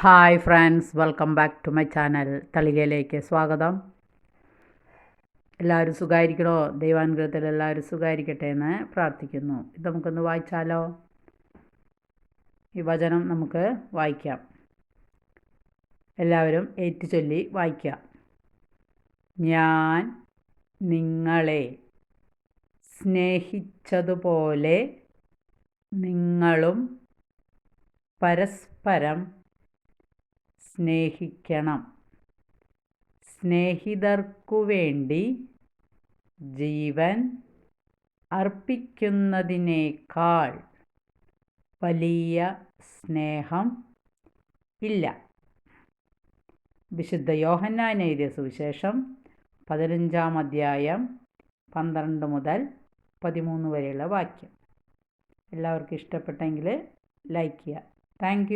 Hi friends welcome back to my channel തളികയിലേക്ക് സ്വാഗതം. എല്ലാവരും സുഖമായിരിക്കണോ ദൈവാനുഗ്രഹത്തിൽ എല്ലാവരും സുഖമായിരിക്കട്ടെ എന്ന് പ്രാർത്ഥിക്കുന്നു. ഇത് നമുക്കൊന്ന് വായിച്ചാലോ? ഈ വചനം നമുക്ക് വായിക്കാം. എല്ലാവരും ഏറ്റുചൊല്ലി വായിക്കാം ഞാൻ നിങ്ങളെ സ്നേഹിച്ചതുപോലെ നിങ്ങളും പരസ്പരം സ്നേഹിക്കണം. സ്നേഹിതർക്കു വേണ്ടി ജീവൻ അർപ്പിക്കുന്നതിനേക്കാൾ വലിയ സ്നേഹം ഇല്ല. വിശുദ്ധ യോഹന്നാൻ എഴുതിയ സുവിശേഷം പതിനഞ്ചാം അധ്യായം പന്ത്രണ്ട് മുതൽ പതിമൂന്ന് വരെയുള്ള വാക്യം. എല്ലാവർക്കും ഇഷ്ടപ്പെട്ടെങ്കിൽ ലൈക്ക് ചെയ്യുക. താങ്ക്